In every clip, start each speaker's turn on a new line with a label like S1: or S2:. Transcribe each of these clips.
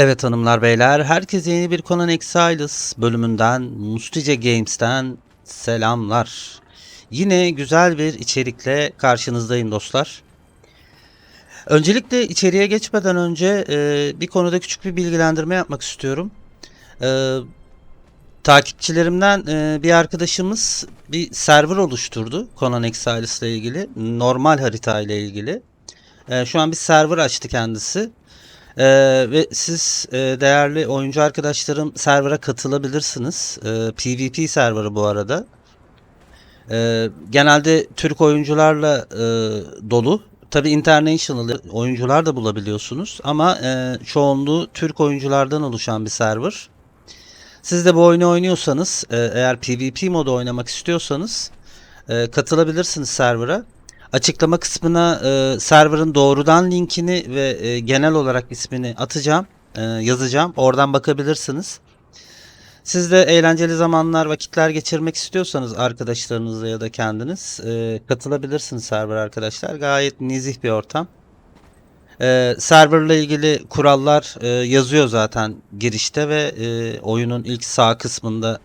S1: Evet hanımlar beyler, herkese yeni bir Conan Exiles bölümünden Mustice Games'ten selamlar. Yine güzel bir içerikle karşınızdayım dostlar. Öncelikle içeriye geçmeden önce e, bir konuda küçük bir bilgilendirme yapmak istiyorum. E, takipçilerimden e, bir arkadaşımız bir server oluşturdu Conan Exiles ile ilgili, normal harita ile ilgili. E, şu an bir server açtı kendisi. Ee, ve siz e, değerli oyuncu arkadaşlarım server'a katılabilirsiniz. Ee, PvP serverı bu arada. Ee, genelde Türk oyuncularla e, dolu. Tabi international oyuncular da bulabiliyorsunuz ama e, çoğunluğu Türk oyunculardan oluşan bir server. Siz de bu oyunu oynuyorsanız, e, eğer PvP modu oynamak istiyorsanız e, katılabilirsiniz server'a. Açıklama kısmına e, server'ın doğrudan linkini ve e, genel olarak ismini atacağım, yazacağım. Oradan bakabilirsiniz. Siz de eğlenceli zamanlar, vakitler geçirmek istiyorsanız arkadaşlarınızla ya da kendiniz katılabilirsiniz server arkadaşlar. Gayet nezih bir ortam. E, serverla ilgili kurallar e, yazıyor zaten girişte ve e, oyunun ilk sağ kısmında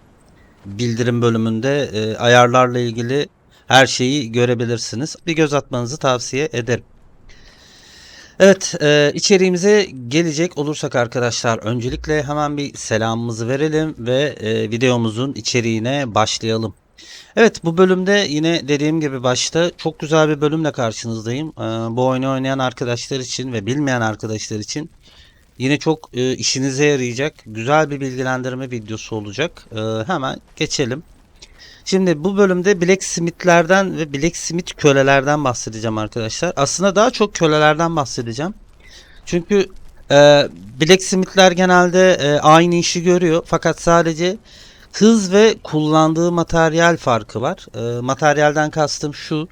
S1: bildirim bölümünde e, ayarlarla ilgili her şeyi görebilirsiniz. Bir göz atmanızı tavsiye ederim. Evet, e, içeriğimize gelecek olursak arkadaşlar öncelikle hemen bir selamımızı verelim ve e, videomuzun içeriğine başlayalım. Evet bu bölümde yine dediğim gibi başta çok güzel bir bölümle karşınızdayım. E, bu oyunu oynayan arkadaşlar için ve bilmeyen arkadaşlar için yine çok e, işinize yarayacak güzel bir bilgilendirme videosu olacak. E, hemen geçelim. Şimdi bu bölümde Blacksmith'lerden ve Blacksmith kölelerden bahsedeceğim arkadaşlar. Aslında daha çok kölelerden bahsedeceğim. Çünkü e, Blacksmith'ler genelde e, aynı işi görüyor. Fakat sadece hız ve kullandığı materyal farkı var. E, materyalden kastım şu.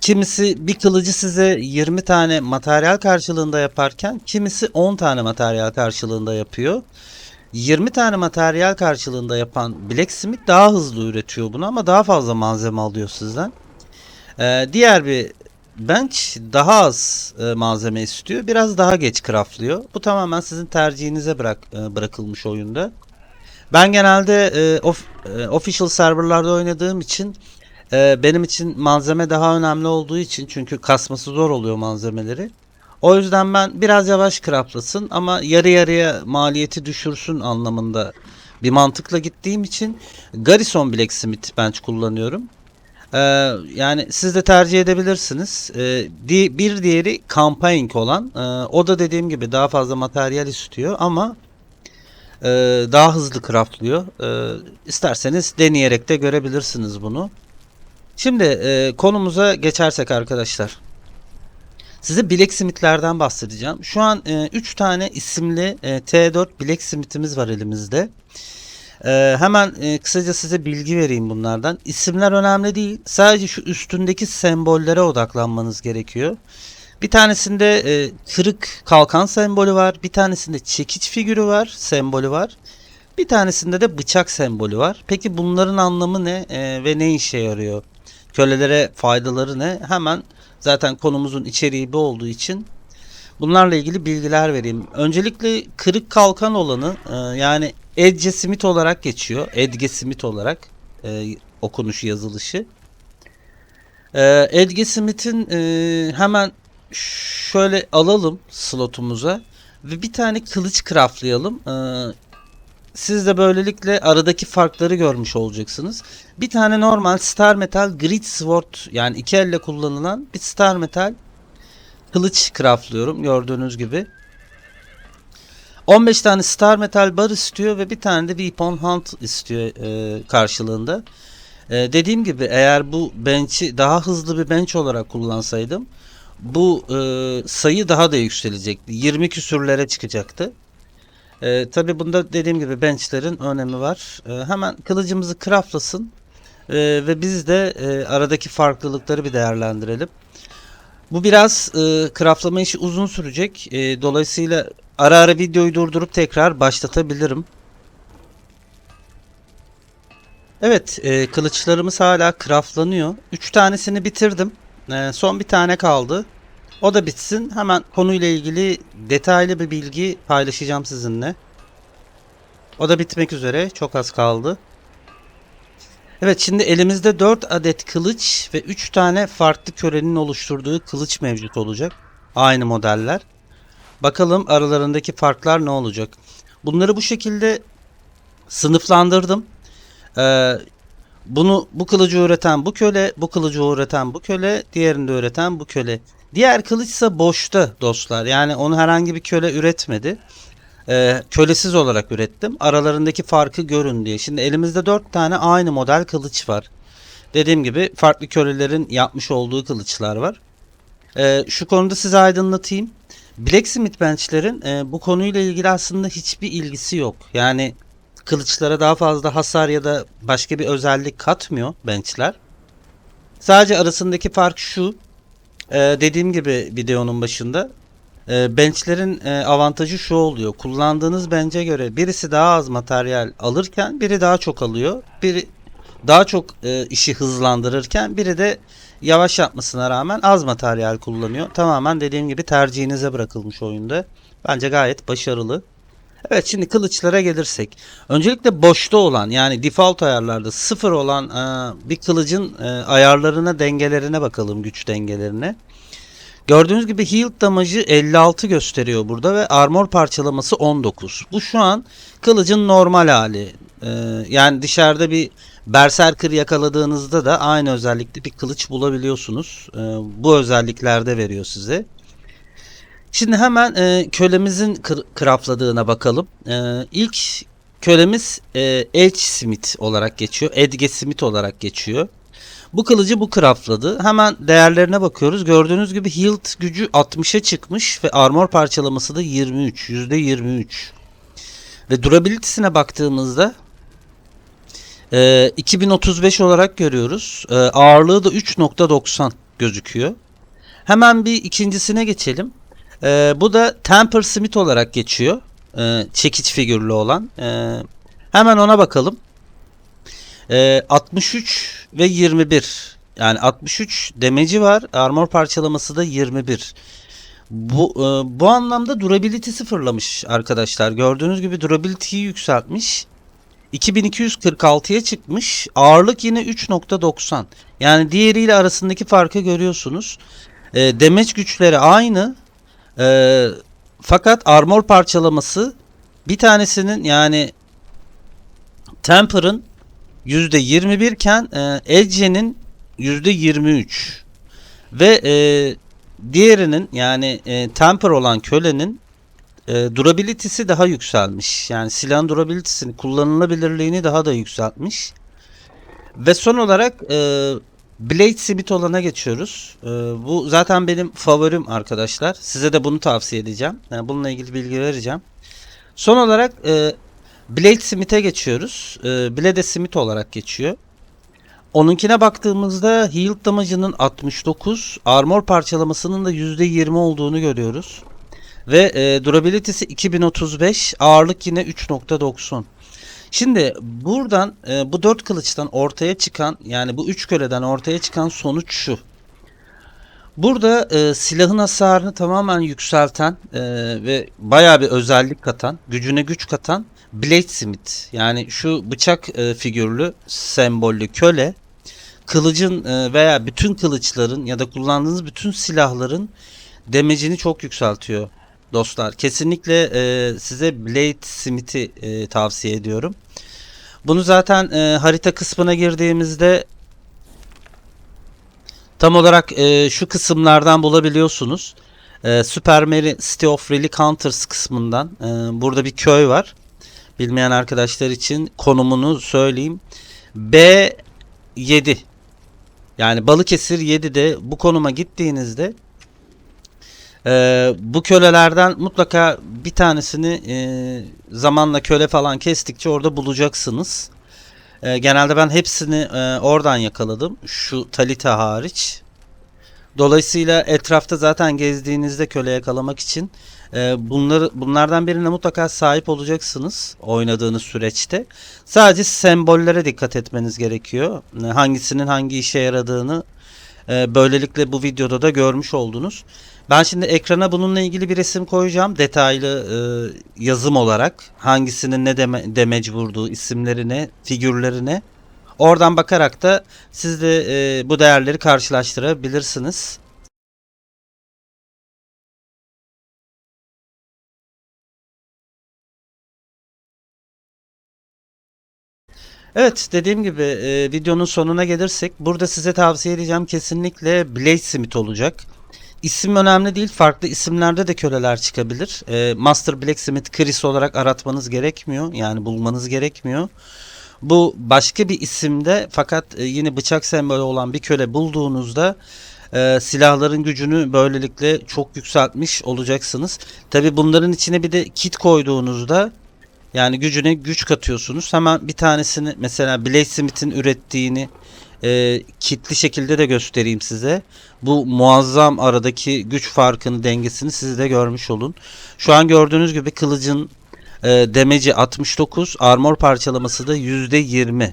S1: Kimisi bir kılıcı size 20 tane materyal karşılığında yaparken kimisi 10 tane materyal karşılığında yapıyor. 20 tane materyal karşılığında yapan Blacksmith daha hızlı üretiyor bunu ama daha fazla malzeme alıyor sizden. Ee, diğer bir bench daha az e, malzeme istiyor. Biraz daha geç craftlıyor. Bu tamamen sizin tercihinize bırak e, bırakılmış oyunda. Ben genelde e, of, e, official serverlarda oynadığım için e, benim için malzeme daha önemli olduğu için çünkü kasması zor oluyor malzemeleri. O yüzden ben biraz yavaş craftlasın ama yarı yarıya maliyeti düşürsün anlamında bir mantıkla gittiğim için Garrison Blacksmith bench kullanıyorum. Ee, yani siz de tercih edebilirsiniz. Ee, di bir diğeri Campaign olan. Ee, o da dediğim gibi daha fazla materyal istiyor ama e, daha hızlı craftlıyor. Ee, isterseniz deneyerek de görebilirsiniz bunu. Şimdi e, konumuza geçersek arkadaşlar. Size Blacksmith'lerden bahsedeceğim. Şu an 3 e, tane isimli e, T4 Blacksmith'imiz var elimizde. E, hemen e, kısaca size bilgi vereyim bunlardan. İsimler önemli değil. Sadece şu üstündeki sembollere odaklanmanız gerekiyor. Bir tanesinde e, kırık kalkan sembolü var. Bir tanesinde çekiç figürü var, sembolü var. Bir tanesinde de bıçak sembolü var. Peki bunların anlamı ne e, ve ne işe yarıyor? Kölelere faydaları ne? Hemen Zaten konumuzun içeriği bu olduğu için bunlarla ilgili bilgiler vereyim. Öncelikle kırık kalkan olanı e, yani Edge Smith olarak geçiyor. Edge Smith olarak e, okunuşu yazılışı. E, Edge Smith'in e, hemen şöyle alalım slotumuza ve bir tane kılıç craftlayalım. E, siz de böylelikle aradaki farkları görmüş olacaksınız. Bir tane normal Star Metal Grid Sword yani iki elle kullanılan bir Star Metal kılıç craftlıyorum gördüğünüz gibi. 15 tane Star Metal bar istiyor ve bir tane de Weapon Hunt istiyor e, karşılığında. E, dediğim gibi eğer bu bench'i daha hızlı bir bench olarak kullansaydım bu e, sayı daha da yükselecekti. 20 küsürlere çıkacaktı. E, Tabi bunda dediğim gibi benchlerin önemi var. E, hemen kılıcımızı craftlasın e, ve biz de e, aradaki farklılıkları bir değerlendirelim. Bu biraz e, craftlama işi uzun sürecek. E, dolayısıyla ara ara videoyu durdurup tekrar başlatabilirim. Evet, e, kılıçlarımız hala craftlanıyor. 3 tanesini bitirdim. E, son bir tane kaldı. O da bitsin. Hemen konuyla ilgili detaylı bir bilgi paylaşacağım sizinle. O da bitmek üzere. Çok az kaldı. Evet şimdi elimizde 4 adet kılıç ve 3 tane farklı kölenin oluşturduğu kılıç mevcut olacak. Aynı modeller. Bakalım aralarındaki farklar ne olacak. Bunları bu şekilde sınıflandırdım. Ee, bunu bu kılıcı üreten bu köle, bu kılıcı üreten bu köle, diğerini de üreten bu köle. Diğer kılıçsa boşta dostlar. Yani onu herhangi bir köle üretmedi. Ee, kölesiz olarak ürettim. Aralarındaki farkı görün diye. Şimdi elimizde 4 tane aynı model kılıç var. Dediğim gibi farklı kölelerin yapmış olduğu kılıçlar var. Ee, şu konuda size aydınlatayım. Blacksmith benchlerin e, bu konuyla ilgili aslında hiçbir ilgisi yok. Yani kılıçlara daha fazla hasar ya da başka bir özellik katmıyor benchler. Sadece arasındaki fark şu. e, dediğim gibi videonun başında e, benchlerin e, avantajı şu oluyor. Kullandığınız bench'e göre birisi daha az materyal alırken biri daha çok alıyor. Biri daha çok e, işi hızlandırırken biri de yavaş yapmasına rağmen az materyal kullanıyor. Tamamen dediğim gibi tercihinize bırakılmış oyunda. Bence gayet başarılı. Evet şimdi kılıçlara gelirsek. Öncelikle boşta olan yani default ayarlarda sıfır olan e, bir kılıcın e, ayarlarına dengelerine bakalım güç dengelerine. Gördüğünüz gibi healed damage'ı 56 gösteriyor burada ve armor parçalaması 19. Bu şu an kılıcın normal hali. Ee, yani dışarıda bir berserker yakaladığınızda da aynı özellikte bir kılıç bulabiliyorsunuz. Bu özelliklerde veriyor size. Şimdi hemen e, kölemizin kır- craftladığına bakalım. E, ilk kölemiz e, Edge Smith olarak geçiyor. Edge Smith olarak geçiyor. Bu kılıcı bu craftladı. Hemen değerlerine bakıyoruz. Gördüğünüz gibi healed gücü 60'a çıkmış ve armor parçalaması da 23. %23. Ve durability'sine baktığımızda e, 2035 olarak görüyoruz. E, ağırlığı da 3.90 gözüküyor. Hemen bir ikincisine geçelim. E, bu da Temper Smith olarak geçiyor. E, çekiç figürlü olan. E, hemen ona bakalım. E, 63 ve 21. Yani 63 demeci var. Armor parçalaması da 21. Bu e, bu anlamda durability sıfırlamış arkadaşlar. Gördüğünüz gibi durability'yi yükseltmiş. 2246'ya çıkmış. Ağırlık yine 3.90. Yani diğeriyle arasındaki farkı görüyorsunuz. E, demeç güçleri aynı. E, fakat armor parçalaması bir tanesinin yani Temper'ın %21 iken e, Edge'nin %23 ve e, diğerinin yani e, Temper olan kölenin e, durability'si daha yükselmiş. Yani silahın durability'sini kullanılabilirliğini daha da yükseltmiş. Ve son olarak e, Blade Smith olana geçiyoruz. E, bu zaten benim favorim arkadaşlar. Size de bunu tavsiye edeceğim. Yani bununla ilgili bilgi vereceğim. Son olarak e, Blade Smith'e geçiyoruz. E, Blade Smith olarak geçiyor. Onunkine baktığımızda healed damage'ının 69, armor parçalamasının da %20 olduğunu görüyoruz. Ve e, durability'si 2035, ağırlık yine 3.90. Şimdi buradan e, bu dört kılıçtan ortaya çıkan yani bu üç köleden ortaya çıkan sonuç şu. Burada e, silahın hasarını tamamen yükselten e, ve bayağı bir özellik katan, gücüne güç katan Bladesmith yani şu bıçak e, figürlü sembollü köle kılıcın e, veya bütün kılıçların ya da kullandığınız bütün silahların demecini çok yükseltiyor dostlar. Kesinlikle e, size Bladesmith'i e, tavsiye ediyorum. Bunu zaten e, harita kısmına girdiğimizde tam olarak e, şu kısımlardan bulabiliyorsunuz. E, Super Mary City of Really Counters kısmından e, burada bir köy var. Bilmeyen arkadaşlar için konumunu söyleyeyim. B7 yani Balıkesir 7'de bu konuma gittiğinizde e, bu kölelerden mutlaka bir tanesini e, zamanla köle falan kestikçe orada bulacaksınız. E, genelde ben hepsini e, oradan yakaladım. Şu Talita hariç. Dolayısıyla etrafta zaten gezdiğinizde köle yakalamak için Ee, bunları bunlardan birine mutlaka sahip olacaksınız oynadığınız süreçte. Sadece sembollere dikkat etmeniz gerekiyor. Ee, Hangisinin hangi işe yaradığını e, böylelikle bu videoda da görmüş oldunuz. Ben şimdi ekrana bununla ilgili bir resim koyacağım. Detaylı e, yazım olarak hangisinin ne deme, demeci vurduğu, isimlerine, figürlerine. Oradan bakarak da siz de e, bu değerleri karşılaştırabilirsiniz. Evet dediğim gibi e, videonun sonuna gelirsek burada size tavsiye edeceğim kesinlikle Bladesmith olacak. İsim önemli değil farklı isimlerde de köleler çıkabilir. E, Master Blacksmith Chris olarak aratmanız gerekmiyor yani bulmanız gerekmiyor. Bu başka bir isimde fakat e, yine bıçak sembolü olan bir köle bulduğunuzda e, silahların gücünü böylelikle çok yükseltmiş olacaksınız. Tabi bunların içine bir de kit koyduğunuzda yani gücüne güç katıyorsunuz. Hemen bir tanesini mesela Bladesmith'in ürettiğini e, kitli şekilde de göstereyim size. Bu muazzam aradaki güç farkını dengesini siz de görmüş olun. Şu an gördüğünüz gibi kılıcın e, demeci 69 armor parçalaması da %20.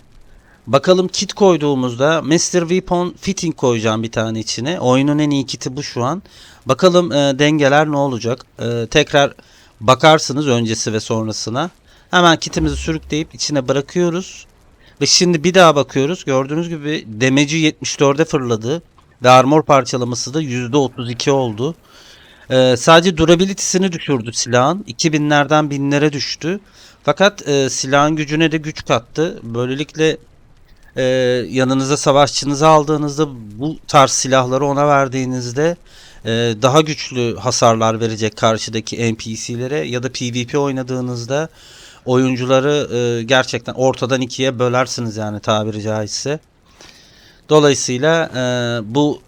S1: Bakalım kit koyduğumuzda Master Weapon Fitting koyacağım bir tane içine. Oyunun en iyi kiti bu şu an. Bakalım e, dengeler ne olacak. E, tekrar bakarsınız öncesi ve sonrasına. Hemen kitimizi sürükleyip içine bırakıyoruz. Ve şimdi bir daha bakıyoruz. Gördüğünüz gibi demeci 74'e fırladı. Ve armor parçalaması da %32 oldu. Ee, sadece durability'sini düşürdü silahın. 2000'lerden 1000'lere düştü. Fakat e, silahın gücüne de güç kattı. Böylelikle e, yanınıza savaşçınızı aldığınızda bu tarz silahları ona verdiğinizde e, daha güçlü hasarlar verecek karşıdaki NPC'lere ya da PvP oynadığınızda oyuncuları e, gerçekten ortadan ikiye bölersiniz yani tabiri caizse. Dolayısıyla e, bu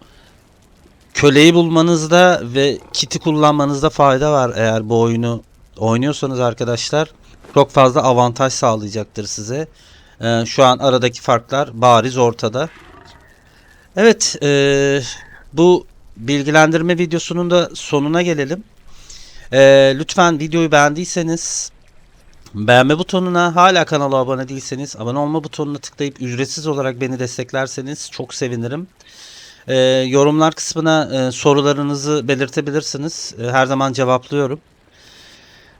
S1: köleyi bulmanızda ve kiti kullanmanızda fayda var eğer bu oyunu oynuyorsanız arkadaşlar. Çok fazla avantaj sağlayacaktır size. E, şu an aradaki farklar bariz ortada. Evet e, bu bilgilendirme videosunun da sonuna gelelim. E, lütfen videoyu beğendiyseniz Beğenme butonuna hala kanala abone değilseniz abone olma butonuna tıklayıp ücretsiz olarak beni desteklerseniz çok sevinirim. Ee, yorumlar kısmına e, sorularınızı belirtebilirsiniz. E, her zaman cevaplıyorum.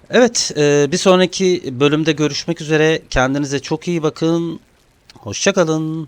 S1: Evet e, bir sonraki bölümde görüşmek üzere. Kendinize çok iyi bakın. Hoşçakalın.